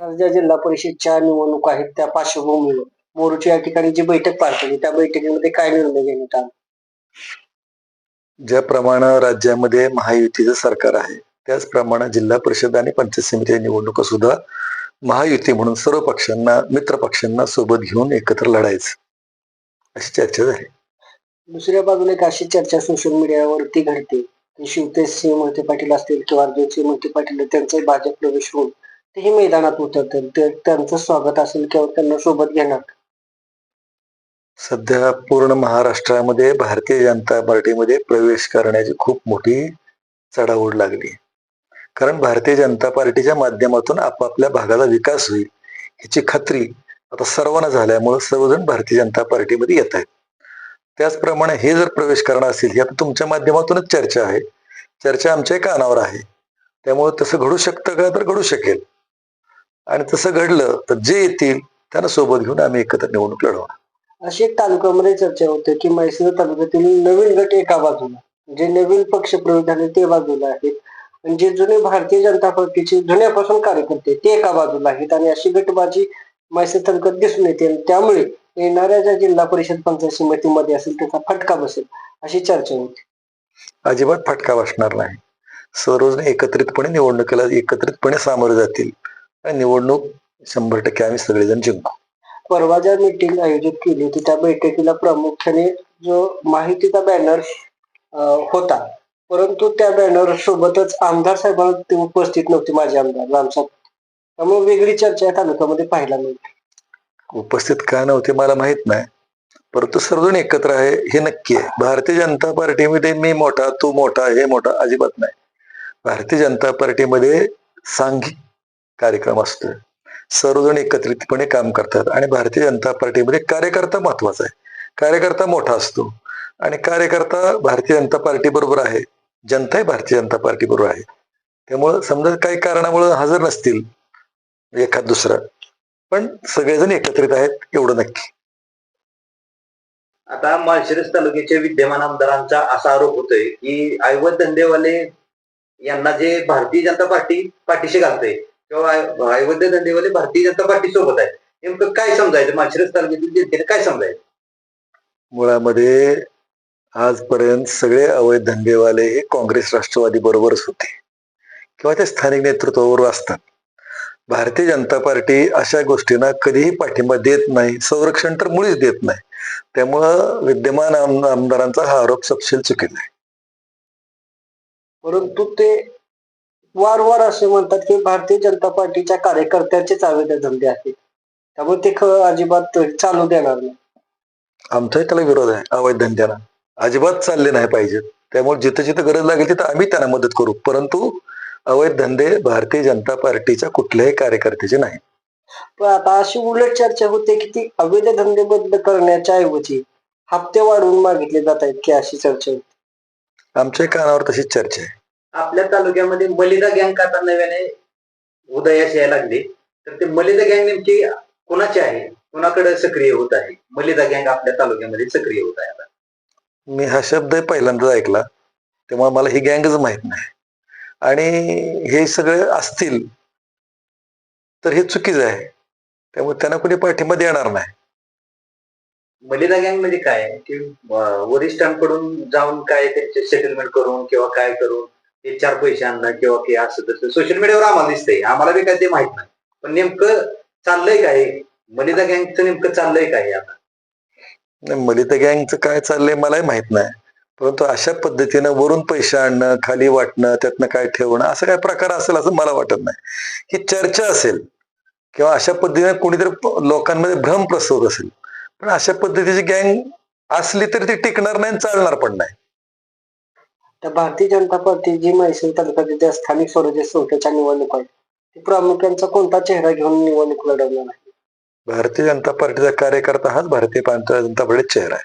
आज ज्या जिल्हा परिषदच्या निवडणूक आहेत त्या पार्श्वभूमीवर मोरूची या ठिकाणी जी बैठक पार पडली त्या बैठकीमध्ये काय निर्णय घेण्यात आला? ज्याप्रमाणे राज्यामध्ये महायुतीचं सरकार आहे त्याचप्रमाणे जिल्हा परिषद आणि पंचायत समिती निवडणुका सुद्धा महायुती म्हणून सर्व पक्षांना मित्र पक्षांना सोबत घेऊन एकत्र लढायचं अशी चर्चा झाली. दुसऱ्या बाजूला एक अशी चर्चा सोशल मीडियावरती घडते की शिवतेज सिंह मोहिते पाटील असतील किंवा अर्जुन सिंह मोहिते पाटील त्यांचे भाजप प्रवेश होऊन तेही मैदानात उतरतील. ते त्यांचं स्वागत असेल किंवा त्यांना सोबत घेणार. सध्या पूर्ण महाराष्ट्रामध्ये भारतीय जनता पार्टीमध्ये प्रवेश करण्याची खूप मोठी चढाओढ लागली. कारण भारतीय जनता पार्टीच्या माध्यमातून आपापल्या भागाचा विकास होईल ह्याची खात्री आता सर्वांना झाल्यामुळे सर्वजण भारतीय जनता पार्टीमध्ये येत आहेत. त्याचप्रमाणे हे जर प्रवेश करणार असेल ही आता तुमच्या माध्यमातूनच चर्चा आहे. चर्चा आमच्या कानावर आहे. त्यामुळे तसं घडू शकतं का? तर घडू शकेल. आणि तसं घडलं तर जे येतील त्यांना सोबत घेऊन आम्ही एकत्र निवडणूक लढवणार. अशी एक तालुक्यामध्ये चर्चा होते की म्हैसूर तालुक्यातील नवीन गट एका बाजूला जे नवीन पक्ष प्रवेश झाले ते बाजूला आहेत. आणि जे जुने भारतीय जनता पार्टीचे जुन्यापासून कार्यकर्ते ते एका बाजूला आहेत आणि अशी गटबाजी म्हैसूर तालुक्यात दिसून येते. आणि त्यामुळे येणाऱ्या ज्या जिल्हा परिषद पंचायत समितीमध्ये असेल त्याचा फटका बसेल अशी चर्चा होती. अजिबात फटका बसणार नाही. सर्वजण एकत्रितपणे निवडणुकीला एकत्रितपणे सामोरे जातील. निवडणूक शंभर टक्के आम्ही सगळेजण जिंकू. परवा ज्या मीटिंग आयोजित केली होती त्या बैठकीला प्रामुख्याने जो माहितीचा बॅनर होता. परंतु त्या बॅनर सोबतच आमदार साहेबांना ते उपस्थित नव्हते माझे आमदार रामसाहेब त्यामुळे वेगळी चर्चा या तालुक्यामध्ये पाहायला मिळते. उपस्थित का नव्हते मला माहीत नाही. परंतु सर्वजण एकत्र आहे हे नक्की आहे. भारतीय जनता पार्टीमध्ये मी मोठा तू मोठा हे मोठा अजिबात नाही. भारतीय जनता पार्टीमध्ये सांघिक कार्यक्रम असतो सर्वजण एकत्रितपणे काम करतात आणि भारतीय जनता पार्टीमध्ये कार्यकर्ता महत्त्वाचा आहे. कार्यकर्ता मोठा असतो आणि कार्यकर्ता भारतीय जनता पार्टी बरोबर आहे. जनताही भारतीय जनता पार्टी बरोबर आहे. त्यामुळं समजा काही कारणामुळे हजर नसतील एखाद दुसरा. पण सगळेजण एकत्रित आहेत एवढं नक्की. आता माळशिरस तालुक्याच्या विद्यमान आमदारांचा असा आरोप होतोय की ऐवत धंदेवाले यांना जे भारतीय जनता पार्टी पाठीशी घालते किंवा अयोध्या धंदेवाले भारतीय जनता पार्टी सोबत आहे नेमकं काय समजायचं? माळशिरस तालुक्यातील जनतेने काय समजायचं? मुळामध्ये आजपर्यंत सगळे अवैध धंदेवाले हे काँग्रेस राष्ट्रवादी बरोबरच होते. किंवा ते स्थानिक नेतृत्वावर असतात. भारतीय जनता पार्टी अशा गोष्टींना कधीही पाठिंबा देत नाही. संरक्षण तर मुळीच देत नाही. त्यामुळं विद्यमान आमदारांचा हा आरोप सपशेल चुकीचा आहे. परंतु ते वारंवार असे म्हणतात की भारतीय जनता पार्टीच्या कार्यकर्त्यांचेच अवैध धंदे आहेत. त्यामुळे ते अजिबात चालू देणार नाही. आमचाही त्याला विरोध आहे अवैध धंद्याला. अजिबात चालले नाही पाहिजेत. त्यामुळे जिथं जिथं गरज लागेल तिथं आम्ही त्यांना मदत करू. परंतु अवैध धंदे भारतीय जनता पार्टीच्या कुठल्याही कार्यकर्त्याचे नाही पण आता अशी उलट चर्चा होते की ती अवैध धंदे बंद करण्याच्या ऐवजी हप्ते वाढवून मागितले जात आहेत की अशी चर्चा होती? आमच्याही कानावर तशीच चर्चा आहे. आपल्या तालुक्यामध्ये मलिदा गँग आता नव्याने उदयास यायला लागली. तर ते मलिदा गँग नेमकी कोणाची आहे? कोणाकडे सक्रिय होत आहे? मलिदा गँग आपल्या तालुक्यामध्ये सक्रिय होत आहे आता. मी हा शब्द पहिल्यांदाच ऐकला. तेव्हा मला ही गँगच माहीत नाही. आणि हे सगळे असतील तर हे चुकीचं आहे. त्यामुळे त्यांना कोणी पाठिंबा देणार नाही. मलिदा गँग म्हणजे काय? की वरिष्ठांकडून जाऊन काय त्यांचे सेटलमेंट करून किंवा काय करून ते चार पैसे आणणं किंवा की असं तसं. सोशल मीडियावर आम्हाला दिसतंय. आम्हाला बी काय ते माहीत नाही. पण नेमकं चाललंय काय? मलिदा गँगचं नेमकं चाललंय काय आता? नाही, मलिता गँगचं काय चाललंय मलाही माहीत नाही. परंतु अशा पद्धतीनं वरून पैसे आणणं खाली वाटणं त्यातनं काय ठेवणं असं काय प्रकार असेल असं मला वाटत नाही. ही चर्चा असेल किंवा अशा पद्धतीने कोणीतरी प- लोकांमध्ये भ्रम प्रसवत असेल. पण अशा पद्धतीची गँग असली तरी ती टिकणार नाही आणि चालणार पण नाही. तर भारतीय जनता पार्टी जी म्हैसूर तालुक्यातील स्थानिक स्वराज्य संस्थेच्या निवडणूक आहेत ती प्रामुख्यांचा कोणता चेहरा घेऊन निवडणूक लढवणार आहे? भारतीय जनता पार्टीचा कार्यकर्ता हाच भारतीय जनता पार्टीचा चेहरा आहे.